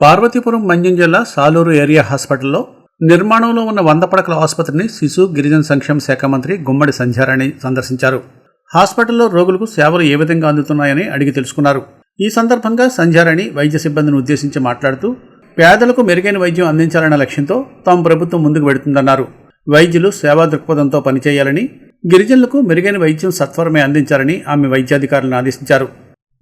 పార్వతీపురం మంజం జిల్లా సాలూరు ఏరియా హాస్పిటల్లో నిర్మాణంలో ఉన్న వంద పడకల ఆసుపత్రిని శిశు గిరిజన సంక్షేమ శాఖ మంత్రి గుమ్మడి సంధ్యారాణి సందర్శించారు. హాస్పిటల్లో రోగులకు సేవలు ఏ విధంగా అందుతున్నాయని అడిగి తెలుసుకున్నారు. ఈ సందర్భంగా సంధ్యారాణి వైద్య సిబ్బందిని ఉద్దేశించి మాట్లాడుతూ పేదలకు మెరుగైన వైద్యం అందించాలన్న లక్ష్యంతో తాము ప్రభుత్వం ముందుకు వెడుతుందన్నారు వైద్యులు సేవా దృక్పథంతో పనిచేయాలని గిరిజనులకు మెరుగైన వైద్యం సత్వరమే అందించాలని ఆమె వైద్యాధికారులను ఆదేశించారు.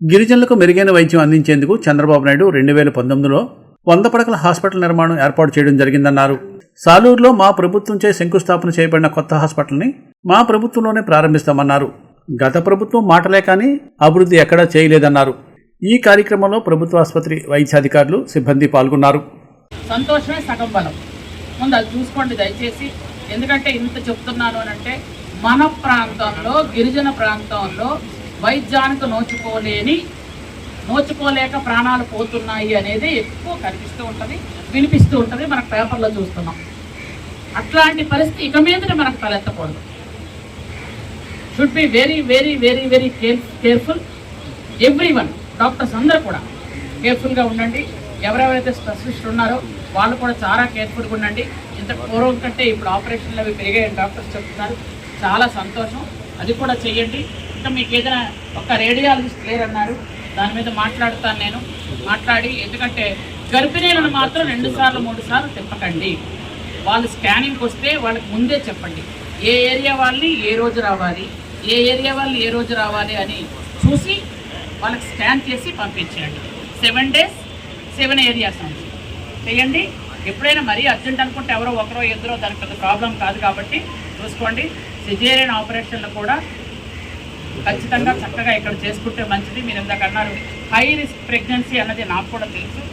గిరిజనులకు మెరుగైన వైద్యం అందించేందుకు చంద్రబాబు నాయుడు రెండు వేల పంతొమ్మిదిలో వంద పడకల హాస్పిటల్ నిర్మాణం ఏర్పాటు చేయడం జరిగిందన్నారు. సాలూరులో మా ప్రభుత్వంచే శంకుస్థాపన చేయబడిన కొత్త హాస్పిటల్ని మా ప్రభుత్వంలోనే ప్రారంభిస్తామన్నారు. గత ప్రభుత్వం మాటలే కానీ అభివృద్ధి ఎక్కడా చేయలేదన్నారు. ఈ కార్యక్రమంలో ప్రభుత్వ ఆసుపత్రి వైద్యాధికారులు సిబ్బంది పాల్గొన్నారు. సంతోషమే సగం బలం. ముందు అది చూసుకోండి దయచేసి. ఎందుకంటే ఇంత చెప్తున్నాను అని అంటే మన ప్రాంతంలో గిరిజన ప్రాంతంలో వైద్యానికి నోచుకోలేని నోచుకోలేక ప్రాణాలు పోతున్నాయి అనేది ఎక్కువ కనిపిస్తూ ఉంటుంది వినిపిస్తూ ఉంటుంది మనకు పేపర్లో చూస్తున్నాం. అట్లాంటి పరిస్థితి ఇక మీదనే మనకు తలెత్తకూడదు. Should be very very very very care careful everyone doctors అందరూ కూడా కేర్ఫుల్గా ఉండండి. ఎవరెవరైతే స్పెషలిస్ట్ ఉన్నారో వాళ్ళు కూడా చాలా కేర్ఫుల్గా ఉండండి. ఇంత పూర్వం కంటే ఇప్పుడు ఆపరేషన్లు అవి పెరిగాయని డాక్టర్స్ చెప్తున్నారు. చాలా సంతోషం. అది కూడా చెయ్యండి. ఇంకా మీకు ఏదైనా ఒక రేడియాలజిస్ట్ లేరన్నారు దాని మీద మాట్లాడుతాను నేను. మాట్లాడి ఎందుకంటే గర్భిణీలను మాత్రం రెండు సార్లు మూడు సార్లు తిప్పకండి. వాళ్ళు స్కానింగ్కి వస్తే వాళ్ళకి ముందే చెప్పండి. ఏ ఏరియా వాళ్ళని ఏ రోజు రావాలి ఏ ఏరియా వాళ్ళు ఏ రోజు రావాలి అని చూసి వాళ్ళకి స్కాన్ చేసి పంపించేయండి. సెవెన్ డేస్ సెవెన్ ఏరియాస్ అండి చేయండి. ఎప్పుడైనా మరీ అర్జెంట్ అనుకుంటే ఎవరో ఒకరో ఇద్దరో దానికి పెద్ద ప్రాబ్లం కాదు కాబట్టి చూసుకోండి. సిజేరియన్ ఆపరేషన్లు కూడా ఖచ్చితంగా చక్కగా ఇక్కడ చేసుకుంటే మంచిది. మీరు ఇందాక అన్నారు హై రిస్క్ ప్రెగ్నెన్సీ అన్నది నాకు కూడా తెలుసు.